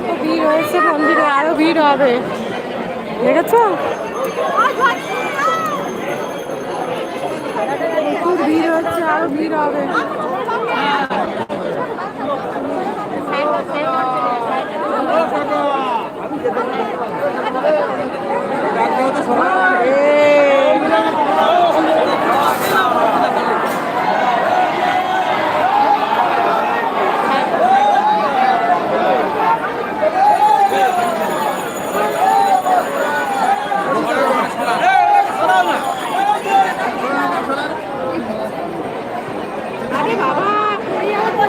খুব ভিড় হয়েছে মন্দিরে আরও ভিড় হবে দেখেছ প্রচুর ভিড় হচ্ছে আরও ভিড় হবে। আরে বাবা। পড়ে যাব তো।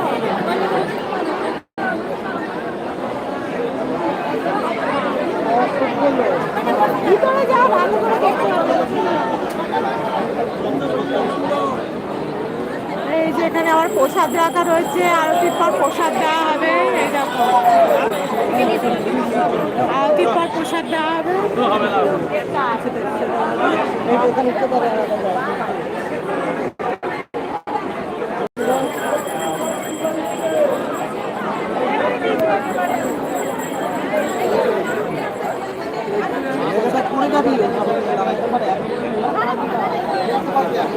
ভিতরে যাও ভালো করে দেখতে হবে। এই যে এখানে আমার প্রসাদ রাখা রয়েছে আরতির পর প্রসাদ দেওয়া হবে এই দেখো। আরতির পর প্রসাদ দেওয়া হবে।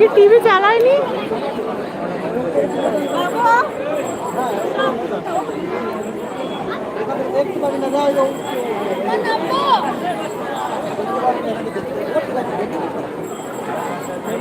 কি টিভি চালায়নি? একটু